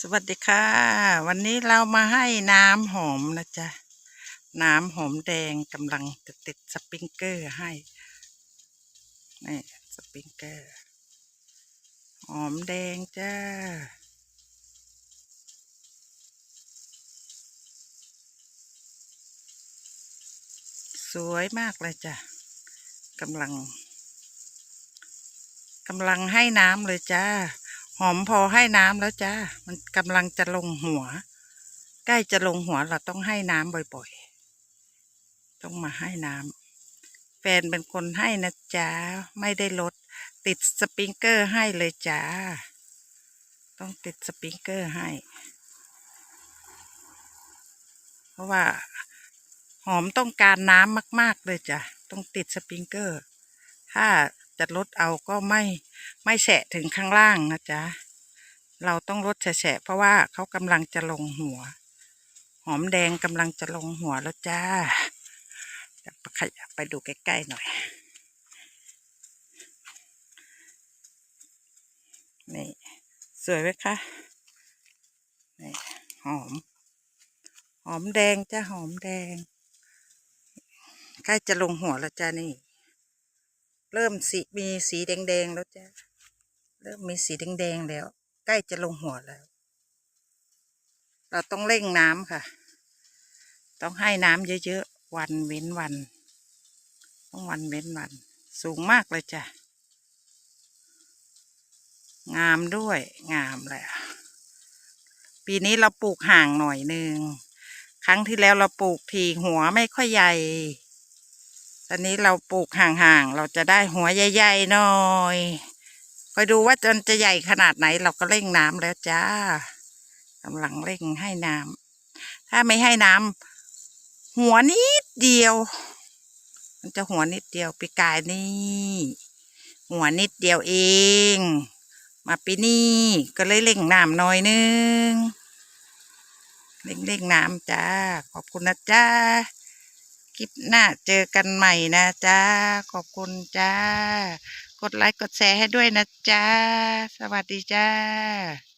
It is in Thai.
สวัสดีค่ะ วันนี้เรามาให้น้ำหอมนะจ๊ะ น้ำหอมแดงกำลังจะติดสปริงเกอร์ให้นี่สปริงเกอร์ หอมแดงจ้าสวยมากเลยจ้ะกำลังกำลังให้น้ำเลยจ้า หอมพอให้น้ำแล้วจ้า มันกำลังจะลงหัว ใกล้จะลงหัวเราต้องให้น้ำบ่อยๆ ต้องมาให้น้ำแฟนเป็นคนให้นะจ๊ะไม่ได้ลด ติดสปริงเกอร์ให้เลยจ้า ต้องติดสปริงเกอร์ให้ เพราะว่า หอมต้องการน้ำมาก ๆ เลยจ้ะ ต้องติดสปริงเกอร์ ถ้า จะลดเอาก็ไม่ไม่แฉะถึงข้างล่างนะจ๊ะ เราต้องลดแฉะเพราะว่าเขากำลังจะลงหัว หอมแดงกำลังจะลงหัวแล้วจ้าจะไปขยับไปดูใกล้ๆหน่อย นี่ สวยไหมคะนี่หอม หอมแดงจ้าหอมแดง ใกล้จะลงหัวแล้วจ้านี่ เริ่มสีมีสีแดงๆแล้วจ้าเริ่มมีสีแดงๆแล้ว ใกล้จะลงหัวแล้ว เราต้องเร่งน้ำค่ะ ต้องให้น้ำเยอะๆ วันเว้นวัน ต้องวันเว้นวัน สูงมากเลยจ้ะ งามด้วย งามแหละปีนี้เราปลูกห่างหน่อยหนึ่ง ครั้งที่แล้วเราปลูกทีหัวไม่ค่อยใหญ่ ตอนนี้เราปลูกห่างๆ เราจะได้หัวใหญ่ๆหน่อยคอยดูว่าจนจะใหญ่ขนาดไหน เราก็เร่งน้ำแล้วจ้ากำลังเร่งให้น้ำถ้าไม่ให้น้ำหัวนิดเดียว มันจะหัวนิดเดียวปีกายนี่ หัวนิดเดียวเอง มาปีนี้ก็เลยเร่งน้ำหน่อยนึงเร่งเร่งน้ำจ้าขอบคุณนะจ้า คลิปหน้าเจอกันใหม่นะจ้า ขอบคุณจ้า กดไลค์กดแชร์ให้ด้วยนะจ้า สวัสดีจ้า